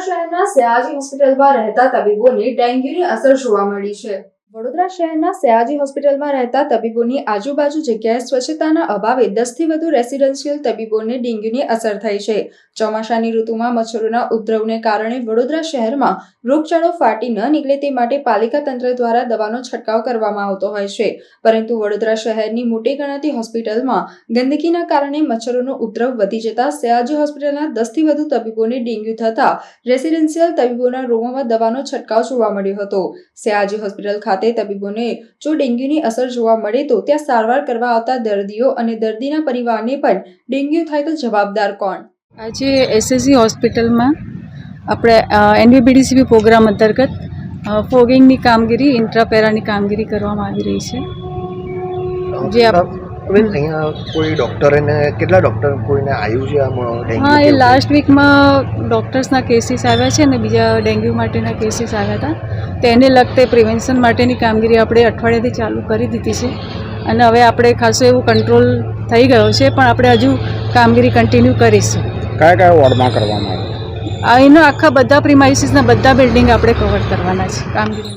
શહેરના સયાજી હોસ્પિટલમાં રહેતા તબીબોને ડેન્ગ્યુની અસર જોવા મળી છે. વડોદરા શહેરના સયાજી હોસ્પિટલમાં રહેતા તબીબોની આજુબાજુ જગ્યાએ સ્વચ્છતાના અભાવે દસથી વધુ રેસિડેન્શિયલ તબીબોને ડેન્ગ્યુની અસર થઈ છે. ચોમાસાની ઋતુમાં મચ્છરોના ઉપદ્રવને કારણે વડોદરા શહેરમાં રોગચાળો ફાટી ન નીકળે તે માટે પાલિકા તંત્ર દ્વારા દવાનો છંટકાવ કરવામાં આવતો હોય છે. પરંતુ વડોદરા શહેરની મોટી ગણાતી હોસ્પિટલમાં ગંદકીના કારણે મચ્છરોનો ઉપદ્રવ વધી જતા સયાજી હોસ્પિટલના દસથી વધુ તબીબોને ડેન્ગ્યુ થતા રેસિડેન્શિયલ તબીબોના રૂમોમાં દવાનો છંટકાવ જોવા મળ્યો હતો. સયાજી હોસ્પિટલ ખાતે તબીબોને જો ડેન્ગ્યુની અસર જોવા મળે તો ત્યાં સારવાર કરવા આવતા દર્દીઓ અને દર્દીના પરિવારને પણ ડેન્ગ્યુ થાય તો જવાબદાર કોણ? આજે એસએસજી હોસ્પિટલમાં આપણે એનવીબીડીસીબી પ્રોગ્રામ અંતર્ગત ફોગિંગની કામગીરી, ઇન્ટ્રાપેરાની કામગીરી કરવામાં આવી રહી છે. જે હવે અહીંયા કોઈ ડૉક્ટરને કેટલા ડૉક્ટર કોઈને આવ્યું છે આમ હા એ લાસ્ટ વીકમાં ડૉક્ટર્સના કેસીસ આવ્યા છે અને બીજા ડેન્ગ્યુ માટેના કેસીસ આવ્યા હતા. તેને લગતે પ્રિવેન્શન માટેની કામગીરી આપણે અઠવાડિયાથી ચાલુ કરી દીધી છે. અને હવે આપણે ખાસો એવું કંટ્રોલ થઈ ગયો છે પણ આપણે હજુ કામગીરી કન્ટિન્યુ કરીશું. કયા કયા વોર્ડમાં કરવામાં આવે એનો આખા બધા પ્રિમાઇસીસના બધા બિલ્ડિંગ આપણે કવર કરવાના છે કામગીરી